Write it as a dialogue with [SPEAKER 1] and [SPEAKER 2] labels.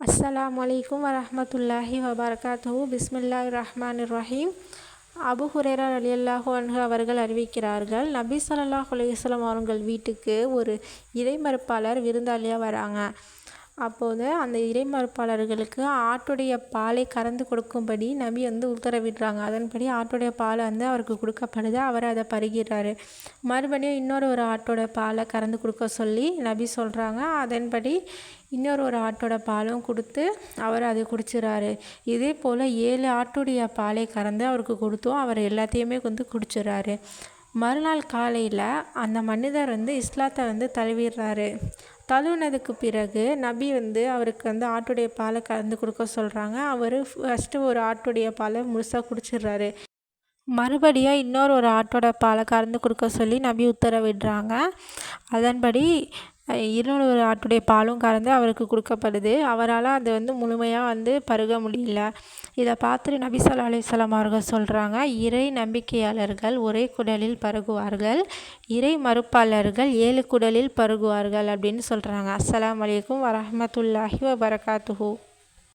[SPEAKER 1] அஸ்ஸலாமு அலைக்கும் வரஹ்மத்துல்லாஹி வபரகாத்துஹு பிஸ்மில்லாஹ் ரஹ்மான் ரஹீம் அபு ஹுரேரா ரலியல்லாஹு அன்ஹு அவர்கள் அறிவிக்கிறார்கள் நபி ஸல்லல்லாஹு அலைஹி அவர்கள் வீட்டுக்கு ஒரு இடைமறுப்பாளர் விருந்தாளியாக வராங்க. அப்போது அந்த இறைமறுப்பாளர்களுக்கு ஆட்டுடைய பாலை கறந்து கொடுக்கும்படி நபி வந்து உத்தரவிடுறாங்க. அதன்படி ஆட்டுடைய பால் வந்து அவருக்கு கொடுக்கப்படுது. அவர் அதை பருகிறாரு மறுபடியும் இன்னொரு ஒரு ஆட்டோட பாலை கறந்து கொடுக்க சொல்லி நபி சொல்கிறாங்க அதன்படி இன்னொரு ஒரு ஆட்டோட பாலும் கொடுத்து அவர் அதை குடிச்சிடறாரு. இதே போல் ஏழு ஆட்டுடைய பாலை கறந்து அவருக்கு கொடுத்தும் அவர் எல்லாத்தையுமே வந்து குடிச்சிடறாரு. மறுநாள் காலையில் அந்த மனிதர் வந்து இஸ்லாத்தை வந்து தழுவிடுறாரு. தழுவினதுக்கு பிறகு நபி வந்து அவருக்கு வந்து ஆட்டுடைய பாலை கலந்து கொடுக்க சொல்கிறாங்க அவர் ஃபஸ்ட்டு ஒரு ஆட்டுடைய பாலை முழுசாக குடிச்சிடுறாரு. மறுபடியும் இன்னொரு ஒரு ஆட்டோட பாலை கறந்து கொடுக்க சொல்லி நபி உத்தரவிடுறாங்க. அதன்படி இன்னொரு ஆட்டுடைய பாலும் கறந்து அவருக்கு கொடுக்கப்படுது. அவரால் அது வந்து முழுமையாக வந்து பருக முடியல. இதை பார்த்துட்டு நபிசல் சொல்லா அலிஸ்லாம் அவர்கள் சொல்கிறாங்க இறை நம்பிக்கையாளர்கள் ஒரே குடலில் பருகுவார்கள் இறை மறுப்பாளர்கள் ஏழு குடலில் பருகுவார்கள் அப்படின்னு சொல்கிறாங்க அஸ்லாம் வலைக்கும் வரமத்துல்லாஹி வபரகாத்துஹூ.